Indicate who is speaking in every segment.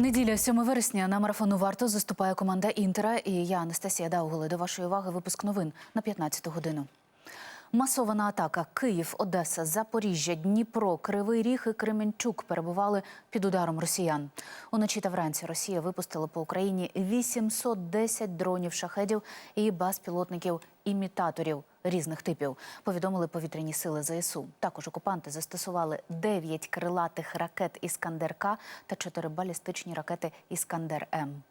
Speaker 1: Неділя 7 вересня на марафону варто заступає команда Інтера. І я Анастасія Дауголи. До вашої уваги випуск новин на 15 годину. Масована атака Київ, Одеса, Запоріжжя, Дніпро, Кривий Ріг і Кременчук перебували під ударом росіян. Уночі та вранці Росія випустила по Україні 810 дронів шахедів і безпілотників імітаторів різних типів. Повідомили повітряні сили ЗСУ. Також окупанти застосували 9 крилатих ракет Іскандер-К та 4 балістичні ракети Іскандер М.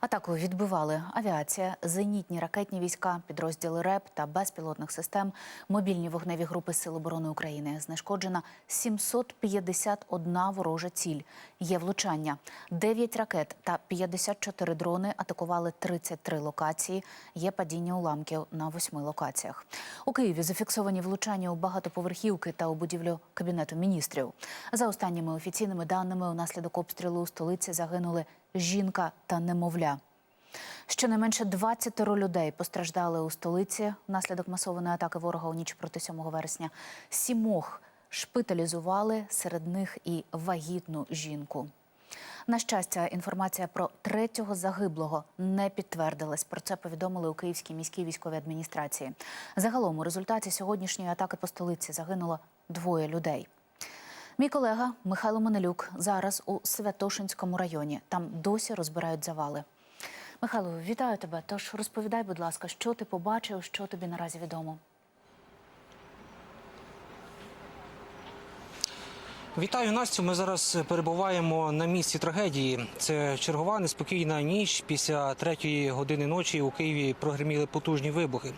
Speaker 1: Атаку відбивали авіація, зенітні ракетні війська, підрозділи РЕП та безпілотних систем, мобільні вогневі групи Сил оборони України. Знешкоджена 751 ворожа ціль. Є влучання. 9 ракет та 54 дрони атакували 33 локації. Є падіння уламків на 8 локаціях. У Києві зафіксовані влучання у багатоповерхівки та у будівлю Кабінету міністрів. За останніми офіційними даними, унаслідок обстрілу у столиці загинули жінка та немовля. Щонайменше 20 людей постраждали у столиці внаслідок масованої атаки ворога у ніч проти 7 вересня. Сімох шпиталізували, серед них і вагітну жінку. На щастя, інформація про третього загиблого не підтвердилась. Про це повідомили у Київській міській військовій адміністрації. Загалом у результаті сьогоднішньої атаки по столиці загинуло двоє людей. Мій колега Михайло Манелюк зараз у Святошинському районі. Там досі розбирають завали. Михайло, вітаю тебе. Тож розповідай, будь ласка, що ти побачив, що тобі наразі відомо.
Speaker 2: Вітаю Настю. Ми зараз перебуваємо на місці трагедії. Це чергова неспокійна ніч. Після третьої години ночі у Києві прогреміли потужні вибухи.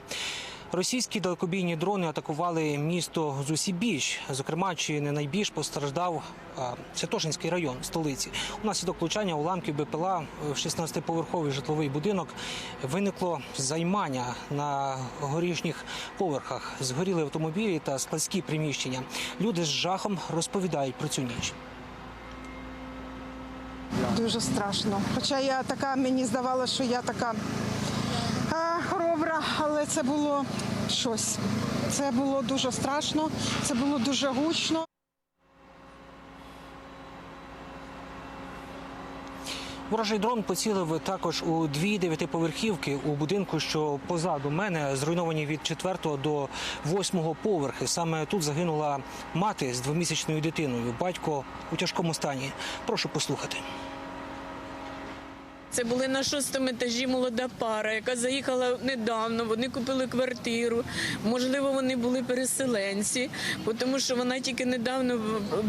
Speaker 2: Російські далекобійні дрони атакували місто Зусібіч. Зокрема, чи не найбільш постраждав Святошинський район столиці. Унаслідок влучання уламків БПЛА в 16-поверховий житловий будинок виникло займання на горішніх поверхах. Згоріли автомобілі та складські приміщення. Люди з жахом розповідають про цю ніч.
Speaker 3: Дуже страшно. Хоча я така, мені здавалося, що я така хоробра, але це було щось. Це було дуже страшно, це було дуже гучно.
Speaker 2: Ворожий дрон поцілив також у дві дев'ятиповерхівки у будинку, що позаду мене зруйновані від четвертого до восьмого поверхи. Саме тут загинула мати з двомісячною дитиною. Батько у тяжкому стані. Прошу послухати.
Speaker 4: Це були на шостому етажі молода пара, яка заїхала недавно. Вони купили квартиру. Можливо, вони були переселенці, тому що вона тільки недавно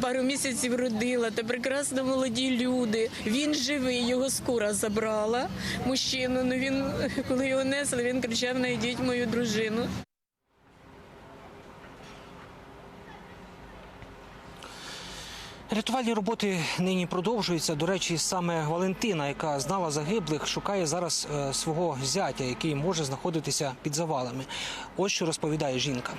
Speaker 4: пару місяців родила. Та прекрасно молоді люди. Він живий, його скора забрала мужчину. Ну він коли його несли, він кричав: знайдіть мою дружину.
Speaker 2: Рятувальні роботи нині продовжуються. До речі, саме Валентина, яка знала загиблих, шукає зараз е, свого зятя, який може знаходитися під завалами. Ось що розповідає жінка.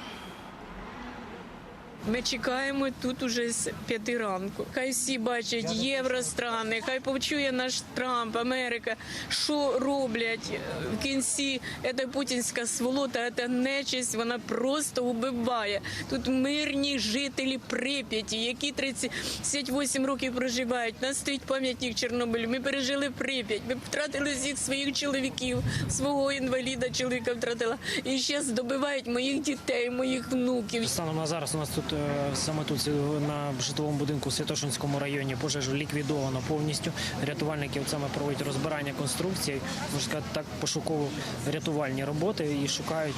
Speaker 4: Ми чекаємо тут уже з п'яти ранку. Хай всі бачать євространи, хай почує наш Трамп, Америка, що роблять в кінці. Це путінська сволота, це нечисть, вона просто убиває. Тут мирні жителі Прип'яті, які 38 років проживають. У Нас стоїть пам'ятник Чорнобилю. Ми пережили Прип'ять. Ми втратили всіх своїх чоловіків, свого інваліда чоловіка втратила. І ще здобивають моїх дітей, моїх внуків.
Speaker 5: Станом на зараз у нас тут саме тут е, на житловому будинку в Святошинському районі пожежу ліквідовано повністю. Рятувальники от саме проводять розбирання конструкцій, можна сказати, так пошуково рятувальні роботи і шукають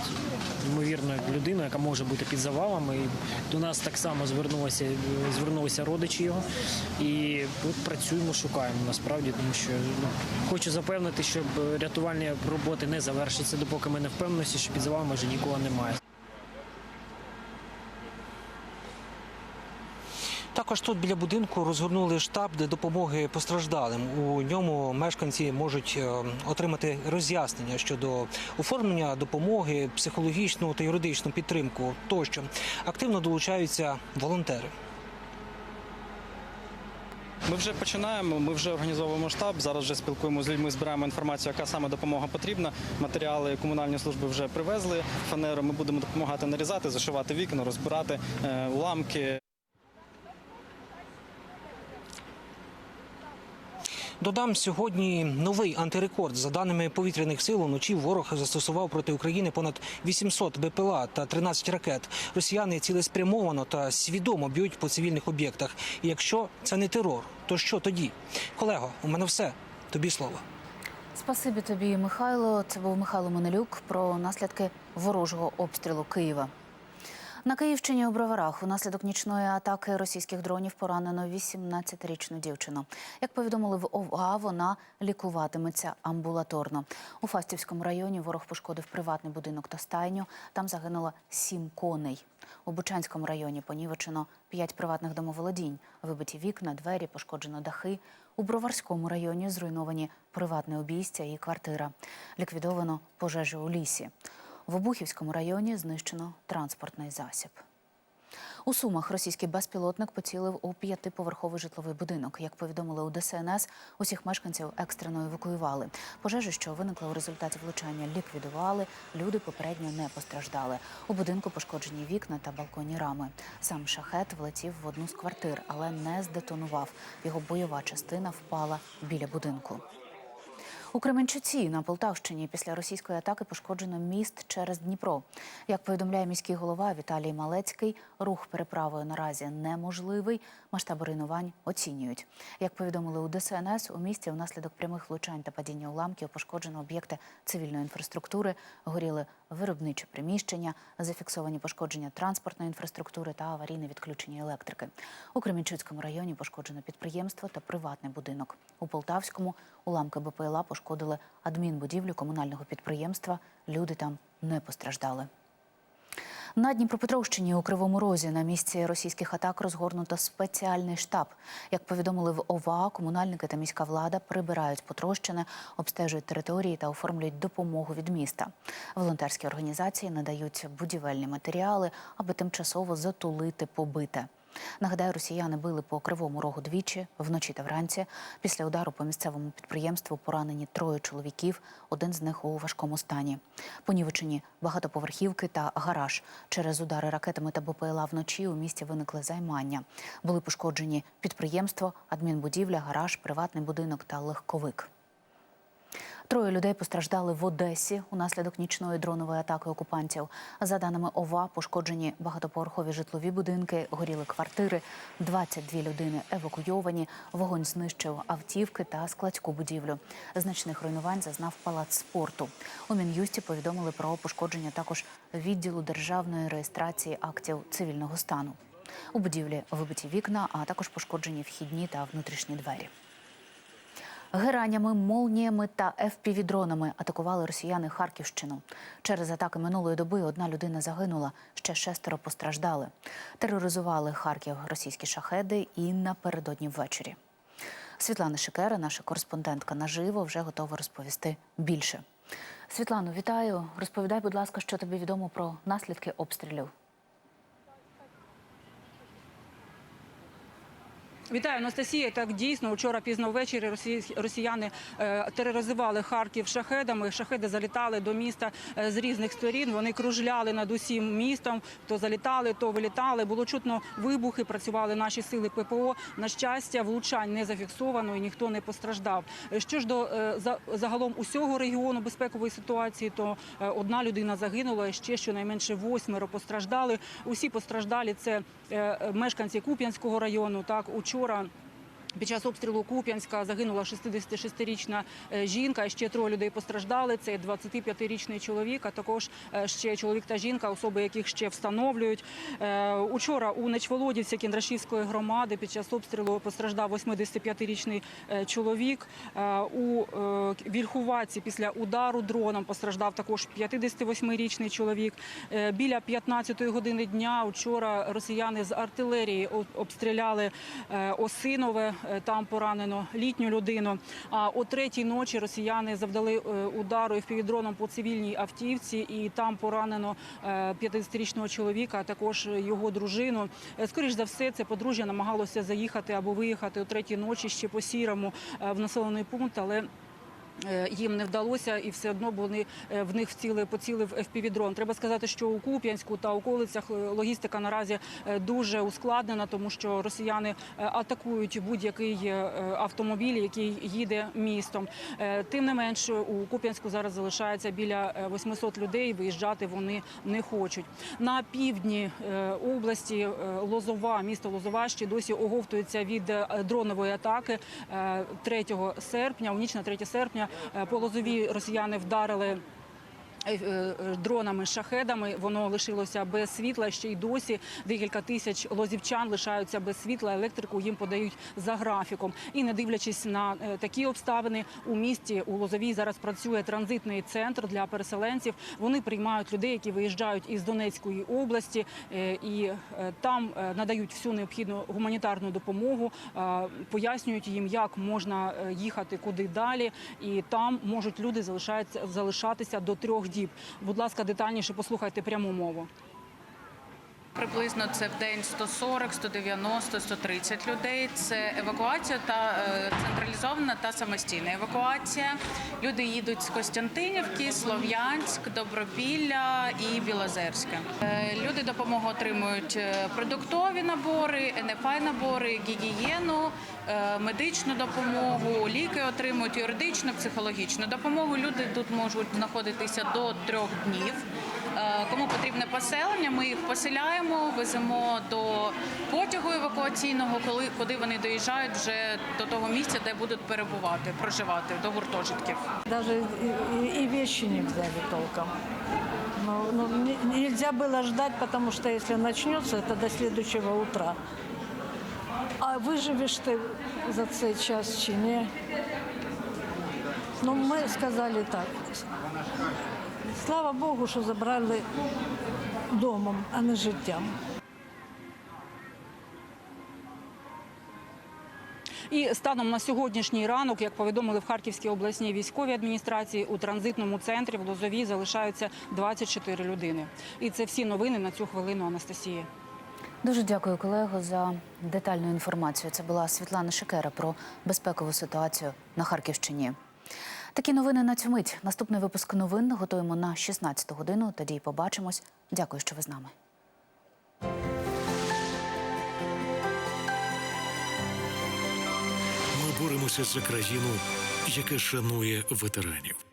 Speaker 5: ймовірно людину, яка може бути під завалами. І до нас так само звернулися, е, звернулися родичі його. І от працюємо, шукаємо насправді, тому що ну, хочу запевнити, щоб рятувальні роботи не завершаться, допоки ми не впевнимося, що під завалами вже нікого немає.
Speaker 2: Також тут біля будинку розгорнули штаб для допомоги постраждалим. У ньому мешканці можуть е, отримати роз'яснення щодо оформлення допомоги, психологічну та юридичну підтримку тощо. Активно долучаються волонтери.
Speaker 6: Ми вже починаємо. Ми вже організовуємо штаб. Зараз вже спілкуємося з людьми, збираємо інформацію, яка саме допомога потрібна. Матеріали комунальні служби вже привезли. Фанеру ми будемо допомагати нарізати, зашивати вікна, розбирати е, уламки.
Speaker 2: Додам сьогодні новий антирекорд. За даними повітряних сил, уночі ворог застосував проти України понад 800 БПЛА та 13 ракет. Росіяни цілеспрямовано та свідомо б'ють по цивільних об'єктах. І якщо це не терор, то що тоді? Колего, у мене все. Тобі слово.
Speaker 1: Спасибі тобі, Михайло. Це був Михайло Монелюк про наслідки ворожого обстрілу Києва. На Київщині у Броварах внаслідок нічної атаки російських дронів поранено 18-річну дівчину. Як повідомили в ОВА, вона лікуватиметься амбулаторно. У Фастівському районі ворог пошкодив приватний будинок та стайню. Там загинуло сім коней. У Бучанському районі понівечено п'ять приватних домоволодінь. Вибиті вікна, двері, пошкоджено дахи. У Броварському районі зруйновані приватне обійстя і квартира. Ліквідовано пожежі у лісі. В Обухівському районі знищено транспортний засіб. У Сумах російський безпілотник поцілив у п'ятиповерховий житловий будинок. Як повідомили у ДСНС, усіх мешканців екстрено евакуювали. Пожежі, що виникла у результаті влучання, ліквідували. Люди попередньо не постраждали. У будинку пошкоджені вікна та балконні рами. Сам шахет влетів в одну з квартир, але не здетонував. Його бойова частина впала біля будинку. У Кременчуці на Полтавщині після російської атаки пошкоджено міст через Дніпро. Як повідомляє міський голова Віталій Малецький, рух переправою наразі неможливий. Масштаби руйнувань оцінюють. Як повідомили у ДСНС, у місті внаслідок прямих влучань та падіння уламків пошкоджено об'єкти цивільної інфраструктури, горіли виробничі приміщення, зафіксовані пошкодження транспортної інфраструктури та аварійне відключення електрики. У Кремінчицькому районі пошкоджено підприємство та приватний будинок. У Полтавському уламки БПЛА пошкодили адмінбудівлю комунального підприємства. Люди там не постраждали. На Дніпропетровщині у Кривому Розі на місці російських атак розгорнуто спеціальний штаб. Як повідомили в ОВА, комунальники та міська влада прибирають потрощене, обстежують території та оформлюють допомогу від міста. Волонтерські організації надають будівельні матеріали, аби тимчасово затулити побите. Нагадаю, росіяни били по кривому рогу двічі вночі та вранці. Після удару по місцевому підприємству поранені троє чоловіків. Один з них у важкому стані. Понівечені багатоповерхівки та гараж. Через удари ракетами та БПЛА вночі у місті виникли займання. Були пошкоджені підприємство, адмінбудівля, гараж, приватний будинок та легковик. Троє людей постраждали в Одесі унаслідок нічної дронової атаки окупантів. За даними ОВА, пошкоджені багатоповерхові житлові будинки, горіли квартири, 22 людини евакуйовані. Вогонь знищив автівки та складську будівлю. Значних руйнувань зазнав палац спорту. У мін'юсті повідомили про пошкодження також відділу державної реєстрації актів цивільного стану. У будівлі вибиті вікна, а також пошкоджені вхідні та внутрішні двері. Геранями, молніями та ФПВ-дронами атакували росіяни Харківщину. Через атаки минулої доби одна людина загинула, ще шестеро постраждали. Тероризували Харків російські шахеди і напередодні ввечері. Світлана Шикера, наша кореспондентка наживо, вже готова розповісти більше. Світлано, вітаю. Розповідай, будь ласка, що тобі відомо про наслідки обстрілів.
Speaker 7: Вітаю, Анастасія. Так дійсно вчора пізно ввечері росі- росіяни е, тероризували Харків шахедами. Шахеди залітали до міста е, з різних сторін. Вони кружляли над усім містом. То залітали, то вилітали. Було чутно вибухи. Працювали наші сили ППО. На щастя, влучань не зафіксовано і ніхто не постраждав. Е, Що ж до загалом усього регіону безпекової ситуації, то одна людина загинула. Ще щонайменше восьмеро постраждали. Усі постраждалі це мешканці Куп'янського району. Так учора. Під час обстрілу Куп'янська загинула 66-річна е, жінка. Ще троє людей постраждали. Це 25-річний чоловік, а також е, ще чоловік та жінка, особи яких ще встановлюють. Е, Учора у Нечволодівці Кіндрашівської громади під час обстрілу постраждав 85-річний е, чоловік. У Вільхуваці після удару дроном постраждав також 58-річний чоловік. Біля 15-ї години дня вчора росіяни з артилерії обстріляли Осинове. Е, Там поранено літню людину. А о третій ночі росіяни завдали е, удару FPV-дроном по цивільній автівці, і там поранено е, 50-річного чоловіка, а також його дружину. Е, Скоріш за все, це подружжя намагалося заїхати або виїхати о третій ночі ще по сірому е, в населений пункт, але е, їм не вдалося, і все одно вони е, в них вціли поцілив FPV-дрон. Треба сказати, що у Куп'янську та околицях е, логістика наразі е, дуже ускладнена, тому що росіяни е, атакують будь-який е, автомобіль, який їде містом. Е, Тим не менш, у Куп'янську зараз залишається біля е, 800 людей. Виїжджати вони не хочуть. На півдні е, області е, Лозова, місто Лозова ще досі оговтується від е, дронової атаки Е, 3 серпня. У ніч на 3 серпня е, по Лозові росіяни вдарили. Е, е, Дронами шахедами воно лишилося без світла. Ще й досі декілька тисяч лозівчан лишаються без світла. Електрику їм подають за графіком. І не дивлячись на е, такі обставини, у місті у Лозовій зараз працює транзитний центр для переселенців. Вони приймають людей, які виїжджають із Донецької області, і там надають всю необхідну гуманітарну допомогу, пояснюють їм, як можна їхати куди далі, і там можуть люди залишатися до трьох діб. Будь ласка, детальніше послухайте пряму мову.
Speaker 8: Приблизно це в день 140, 190, 130 людей. Це евакуація та е, централізована та самостійна евакуація. Люди їдуть з Костянтинівки, Слов'янськ, Добропілля і Білозерське. Люди допомогу отримують е, продуктові набори, НФА набори, гігієну, е, медичну допомогу, ліки отримують юридичну, психологічну допомогу. Люди тут можуть знаходитися до трьох днів. Е, Кому потрібне поселення, ми їх поселяємо, веземо до потягу евакуаційного, коли куди вони доїжджають вже до того місця, де будуть перебувати, проживати до гуртожитків.
Speaker 9: Даже и, и- и вещи не взяли толком. Но, но не- нельзя было ждать, потому что если начнется, это до следующего утра. А выживешь ты за цей час чи ні? Ну, ми сказали так. Слава Богу, що забрали домом, а не життям.
Speaker 7: І станом на сьогоднішній ранок, як повідомили в Харківській обласній військовій адміністрації, у транзитному центрі в Лозові залишаються 24 людини. І це всі новини на цю хвилину Анастасії.
Speaker 1: Дуже дякую, колего, за детальну інформацію. Це була Світлана Шикера про безпекову ситуацію на Харківщині. Такі новини на цю мить. Наступний випуск новин готуємо на 16 годину. Тоді й побачимось. Дякую, що ви з нами.
Speaker 10: Ми боремося за країну, яка шанує ветеранів.